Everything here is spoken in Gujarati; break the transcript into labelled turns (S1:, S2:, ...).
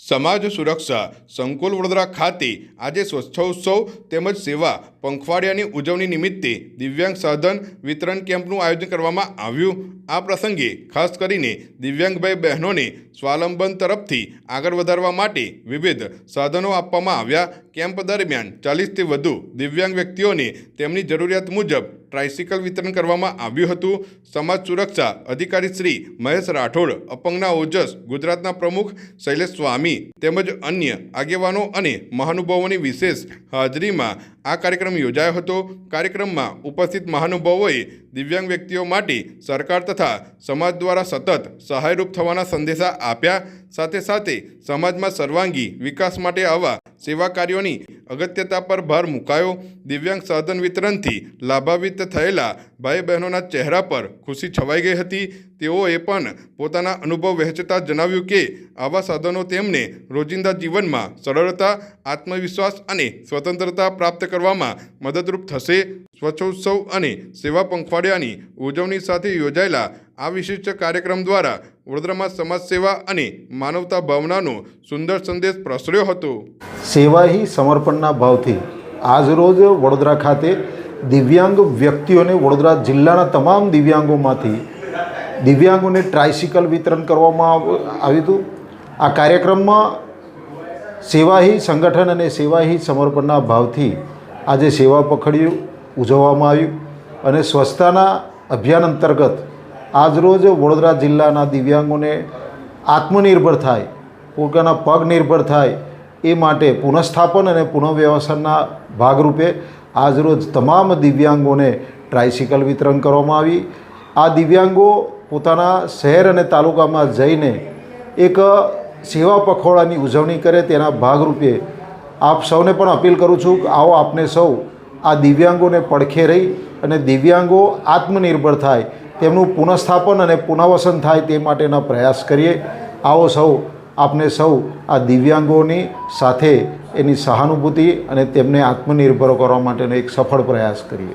S1: સમાજ સુરક્ષા સંકુલ વડોદરા ખાતે આજે સ્વચ્છોત્સવ તેમજ સેવા પંખવાડિયાની ઉજવણી નિમિત્તે દિવ્યાંગ સાધન વિતરણ કેમ્પનું આયોજન કરવામાં આવ્યું. આ પ્રસંગે ખાસ કરીને દિવ્યાંગભાઈ બહેનોને સ્વાવલંબન તરફથી આગળ વધારવા માટે વિવિધ સાધનો આપવામાં આવ્યા. કેમ્પ દરમિયાન ચાલીસથી વધુ દિવ્યાંગ વ્યક્તિઓને તેમની જરૂરિયાત મુજબ ટ્રાઇસિકલ વિતરણ કરવામાં આવ્યું હતું. સમાજ સુરક્ષા અધિકારી શ્રી મહેશ રાઠોડ, અપંગના ઓજસ ગુજરાતના પ્રમુખ શૈલેષ સ્વામી તેમજ અન્ય આગેવાનો અને મહાનુભાવોની વિશેષ હાજરીમાં આ કાર્યક્રમ યોજાયો હતો. કાર્યક્રમમાં ઉપસ્થિત મહાનુભાવોએ દિવ્યાંગ વ્યક્તિઓ માટે સરકાર તથા સમાજ દ્વારા સતત સહાયરૂપ થવાના સંદેશા આપ્યા. સાથે સાથે સમાજમાં સર્વાંગી વિકાસ માટે આવા સેવા કાર્યોની અગત્યતા પર ભાર મુકાયો. દિવ્યાંગ સાધન વિતરણથી લાભાન્વિત થયેલા ભાઈ બહેનોના ચહેરા પર ખુશી છવાઈ ગઈ હતી. તેઓએ પણ પોતાના અનુભવ વહેંચતા જણાવ્યું કે આવા સાધનો તેમને રોજિંદા જીવનમાં સરળતા, આત્મવિશ્વાસ અને સ્વતંત્રતા પ્રાપ્ત કરવામાં મદદરૂપ થશે. સ્વચ્છોત્સવ અને સેવા પંખવાડિયાની ઉજવણી સાથે યોજાયેલા આ વિશિષ્ટ કાર્યક્રમ દ્વારા વડોદરામાં સમાજ સેવા અને માનવતા ભાવનાનો સુંદર સંદેશ પ્રસર્યો હતો.
S2: સેવા હી સમર્પણના ભાવથી આજરોજ વડોદરા ખાતે દિવ્યાંગ વ્યક્તિઓને વડોદરા જિલ્લાના તમામ દિવ્યાંગોમાંથી દિવ્યાંગોને ટ્રાઇસિકલ વિતરણ કરવામાં આવ- આવ્યું હતું. આ કાર્યક્રમમાં સેવાહી સંગઠન અને સેવાહી સમર્પણના ભાવથી આજે સેવા પખડ્યું ઉજવવામાં આવ્યું. અને સ્વચ્છતાના અભિયાન અંતર્ગત આજરોજ વડોદરા જિલ્લાના દિવ્યાંગોને આત્મનિર્ભર થાય, પોતાના પગ નિર્ભર થાય એ માટે પુનઃસ્થાપન અને પુનઃવ્યવસનના ભાગરૂપે આજરોજ તમામ દિવ્યાંગોને ટ્રાઇસિકલ વિતરણ કરવામાં આવી. આ દિવ્યાંગો પોતાના શહેર અને તાલુકામાં જઈને એક સેવા પખવાડાની ઉજવણી કરે તેના ભાગરૂપે આપ સૌને પણ અપીલ કરું છું કે આવો આપને સૌ આ દિવ્યાંગોને પડખે રહી અને દિવ્યાંગો આત્મનિર્ભર થાય, તેમનું પુનઃસ્થાપન અને પુનઃવસન થાય તે માટેના પ્રયાસ કરીએ. આવો સૌ, આપને સૌ આ દિવ્યાંગોની સાથે એની સહાનુભૂતિ અને તેમને આત્મનિર્ભર કરવા માટેનો એક સફળ પ્રયાસ કરીએ.